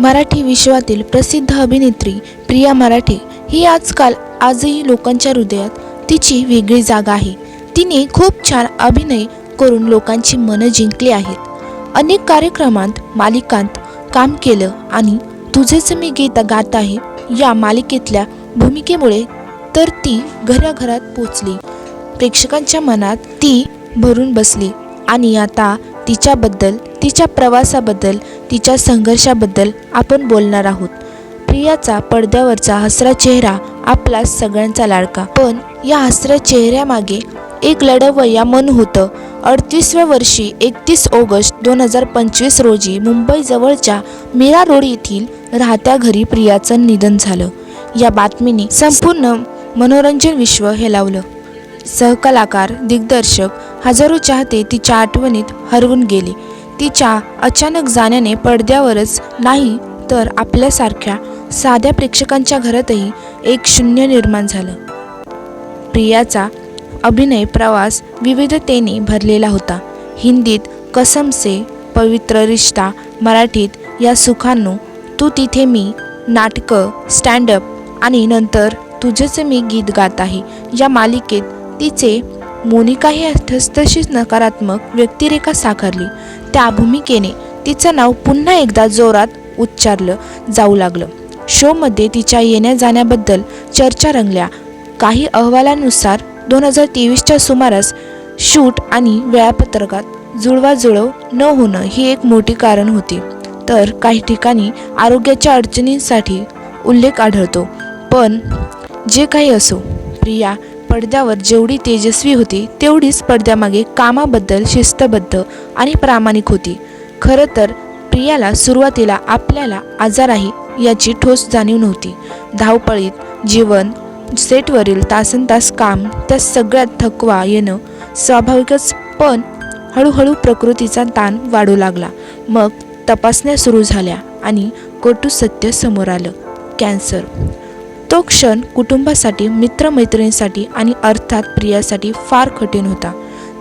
मराठी विश्वातील प्रसिद्ध अभिनेत्री प्रिया मराठे ही आजकाल आजही लोकांच्या हृदयात तिची वेगळी जागा आहे. तिने खूप छान अभिनय करून लोकांची मनं जिंकली आहेत. अनेक कार्यक्रमात मालिकांत काम केलं आणि तुझेच मी गीत गात आहे या मालिकेतल्या भूमिकेमुळे तर ती घराघरात पोचली. प्रेक्षकांच्या मनात ती भरून बसली आणि आता तिच्याबद्दल तिच्या प्रवासाबद्दल तिच्या संघर्षाबद्दल आपण बोलणार आहोत. प्रियाचा पडद्यावरचा हसरा चेहरा आपला सगळ्यांचा लाडका. पण या हसऱ्या चेहऱ्यामागे एक लढवया मन होतं. अडतीसव्या वर्षी एकतीस ऑगस्ट दोन हजार पंचवीस रोजी मुंबईजवळच्या मीरा रोड येथील राहत्या घरी प्रियाचं निधन झालं. या बातमीने संपूर्ण मनोरंजन विश्व हेलावलं सहकलाकार दिग्दर्शक हजारो चाहते तिच्या आठवणीत हरवून गेले. तिच्या अचानक जाण्याने पडद्यावरच नाही तर आपल्यासारख्या साध्या प्रेक्षकांच्या घरातही एक शून्य निर्माण झालं. प्रियाचा अभिनय प्रवास विविधतेने भरलेला होता. हिंदीत कसम से पवित्र रिश्ता मराठीत या सुखांनो तू तिथे मी नाटकं स्टँडअप आणि नंतर तुझेच मी गीत गात आहे. या मालिकेत तिचे मोनिका ही नकारात्मक व्यक्तिरेखा साकारली. त्या भूमिकेने तिचं नाव पुन्हा एकदा जोरात उच्चारलं जाऊ लागलं. शोमध्ये तिच्या येण्या जाण्याबद्दल चर्चा रंगल्या. काही अहवालानुसार दोन हजार तेवीसच्या सुमारास शूट आणि वेळापत्रकात जुळवाजुळव न होणं ही एक मोठी कारण होती. तर काही ठिकाणी आरोग्याच्या अडचणींसाठी उल्लेख आढळतो. पण जे काही असो प्रिया पडद्यावर जेवढी तेजस्वी होती तेवढीच पडद्यामागे कामाबद्दल शिस्तबद्ध आणि प्रामाणिक होती. खरं तर प्रियाला सुरुवातीला आपल्याला आजार आहे याची ठोस जाणीव नव्हती. धावपळीत जीवन सेटवरील तासन तास काम त्या सगळ्यात थकवा येणं स्वाभाविकच पण हळूहळू प्रकृतीचा ताण वाढू लागला. मग तपासण्या सुरू झाल्या आणि कटू सत्य समोर आलं. कॅन्सर तो क्षण कुटुंबासाठी मित्रमैत्रिणींसाठी आणि अर्थात प्रियासाठी फार कठीण होता.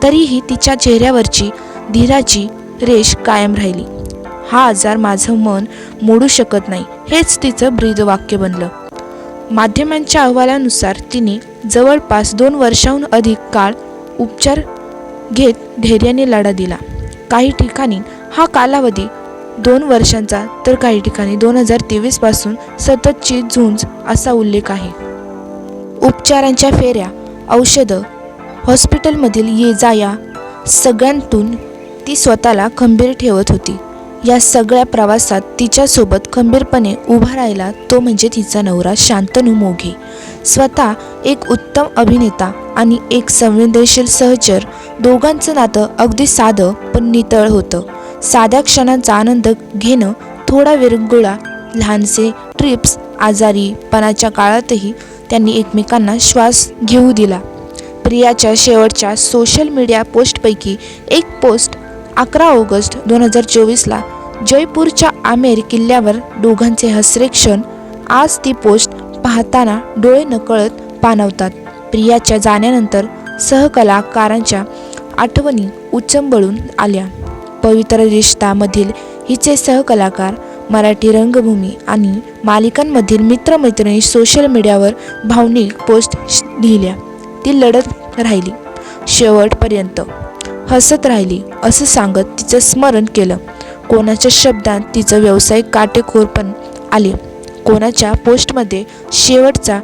तरीही तिच्या चेहऱ्यावरची धीराची रेष कायम राहिली. हा आजार माझं मन मोडू शकत नाही हेच तिचं ब्रीदवाक्य बनलं. माध्यमांच्या अहवालानुसार तिने जवळपास दोन वर्षाहून अधिक काळ उपचार घेत धैर्याने लढा दिला. काही ठिकाणी हा कालावधी दोन वर्षांचा तर काही ठिकाणी दोन हजार तेवीसपासून सततची झुंज असा उल्लेख आहे. उपचारांच्या फेऱ्या औषधं हॉस्पिटलमधील ये जा या सगळ्यांतून ती स्वतःला खंबीर ठेवत होती. या सगळ्या प्रवासात तिच्यासोबत खंबीरपणे उभा राहिला तो म्हणजे तिचा नवरा शांतनू मोघे. स्वतः एक उत्तम अभिनेता आणि एक संवेदनशील सहचर दोघांचं नातं अगदी साधं पण नितळ होतं. साध्या क्षणांचा आनंद घेणं थोडा विरंगुळा लहानसे ट्रिप्स आजारीपणाच्या काळातही त्यांनी एकमेकांना श्वास घेऊ दिला. प्रियाच्या शेवटच्या सोशल मीडिया पोस्टपैकी एक पोस्ट अकरा ऑगस्ट दोन हजार चोवीसला जयपूरच्या आमेर किल्ल्यावर दोघांचे हसरे क्षण आज ती पोस्ट पाहताना डोळे नकळत पाणवतात प्रियाच्या जाण्यानंतर सहकलाकारांच्या आठवणी उचंबळून आल्या. पवित्र रिश्तामधील हिचे सहकलाकार मराठी रंगभूमी आणि मालिकांमधील मित्रमैत्रिणी सोशल मीडियावर भावनिक पोस्ट श- लिहिल्या. ती लढत राहिली. शेवटपर्यंत हसत राहिली असं सांगत तिचं स्मरण केलं. कोणाच्या शब्दात तिचं व्यावसायिक काटेकोरपण आले. कोणाच्या पोस्टमध्ये शेवटचा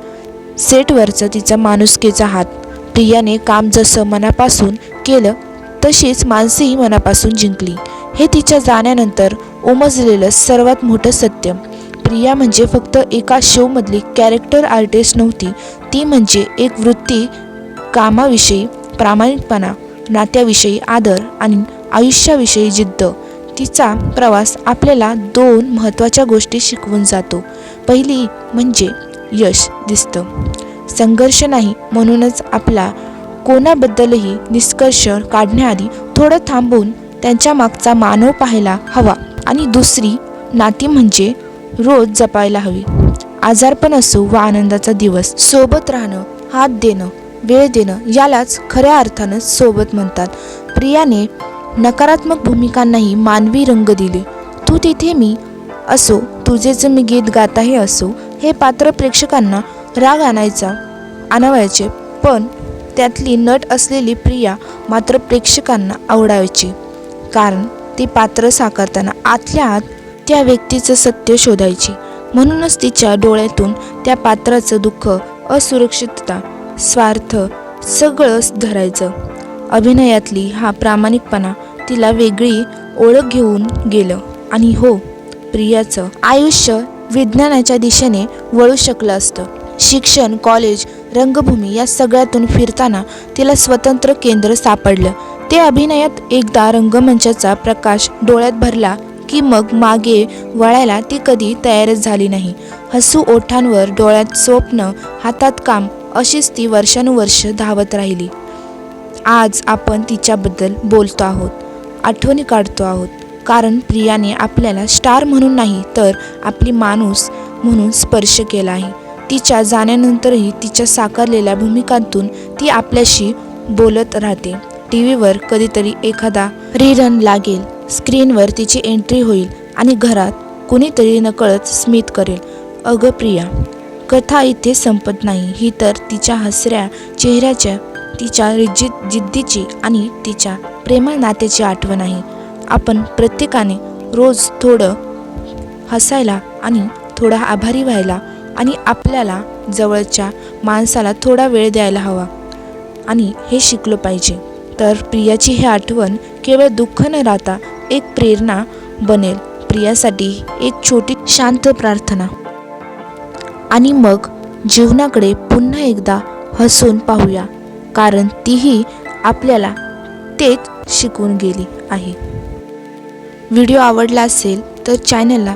सेटवरचा तिचा माणुसकीचा हात. प्रियाने काम जसं मनापासून केलं तशीच मानसीही मनापासून जिंकली. हे तिच्या जाण्यानंतर उमजलेलं सर्वात मोठं सत्य. प्रिया म्हणजे फक्त एका शोमधली कॅरेक्टर आर्टिस्ट नव्हती. ती म्हणजे एक वृत्ती कामाविषयी प्रामाणिकपणा नात्याविषयी आदर आणि आयुष्याविषयी जिद्द. तिचा प्रवास आपल्याला दोन महत्त्वाच्या गोष्टी शिकवून जातो. पहिली म्हणजे यश दिसतं. संघर्ष नाही म्हणूनच आपला कोणाबद्दलही निष्कर्ष काढण्याआधी थोडं थांबून त्यांच्या मागचा मानव पाहायला हवा. आणि दुसरी नाती म्हणजे रोज जपायला हवी. आजारपण असो वा आनंदाचा दिवस सोबत राहणं हात देणं वेळ देणं यालाच खऱ्या अर्थानं सोबत म्हणतात. प्रियाने नकारात्मक भूमिकांनाही मानवी रंग दिले. तू तिथे मी असो तुझेच मी गीत गाताही असो हे पात्र प्रेक्षकांना राग आणायचा आणावायचे. पण त्यातली नट असलेली प्रिया मात्र प्रेक्षकांना आवडायची. कारण ती पात्र साकारताना आतल्या आत त्या व्यक्तीचं सत्य शोधायची. म्हणूनच तिच्या डोळ्यातून त्या पात्राचं दुःख असुरक्षितता स्वार्थ सगळंच धरायचं. अभिनयातली हा प्रामाणिकपणा तिला वेगळी ओळख घेऊन गेलं. आणि हो प्रियाचं आयुष्य विज्ञानाच्या दिशेने वळू शकलं असतं. शिक्षण कॉलेज रंगभूमी या सगळ्यातून फिरताना तिला स्वतंत्र केंद्र सापडलं. ते अभिनयात एकदा रंगमंचाचा प्रकाश डोळ्यात भरला की मग मागे वळायला ती कधी तयारच झाली नाही. हसू ओठांवर डोळ्यात स्वप्न हातात काम अशीच ती वर्षानुवर्ष धावत राहिली. आज आपण तिच्याबद्दल बोलतो आहोत आठवणी काढतो आहोत. कारण प्रियाने आपल्याला स्टार म्हणून नाही तर आपली माणूस म्हणून स्पर्श केला आहे. तिच्या जाण्यानंतरही तिच्या साकारलेल्या भूमिकांतून ती आपल्याशी बोलत राहते. टी व्हीवर कधीतरी एखादा रिरन लागेल. स्क्रीनवर तिची एंट्री होईल आणि घरात कुणीतरी नकळत स्मित करेल. अगं प्रिया कथा इथे संपत नाही. ही तर तिच्या हसऱ्या चेहऱ्याच्या तिच्या जिद जिद्दीची आणि तिच्या प्रेमळ नात्याची आठवण आहे. आपण प्रत्येकाने रोज थोडं हसायला आणि थोडा आभारी व्हायला आणि आपल्याला जवळच्या माणसाला थोडा वेळ द्यायला हवा. आणि हे शिकलो पाहिजे. तर प्रियाची ही आठवण केवळ दुःख न राहता एक प्रेरणा बनेल. प्रियासाठी एक छोटी शांत प्रार्थना. आणि मग जीवनाकडे पुन्हा एकदा हसून पाहूया. कारण तीही आपल्याला तेच शिकून गेली आहे. व्हिडिओ आवडला असेल तर चॅनलला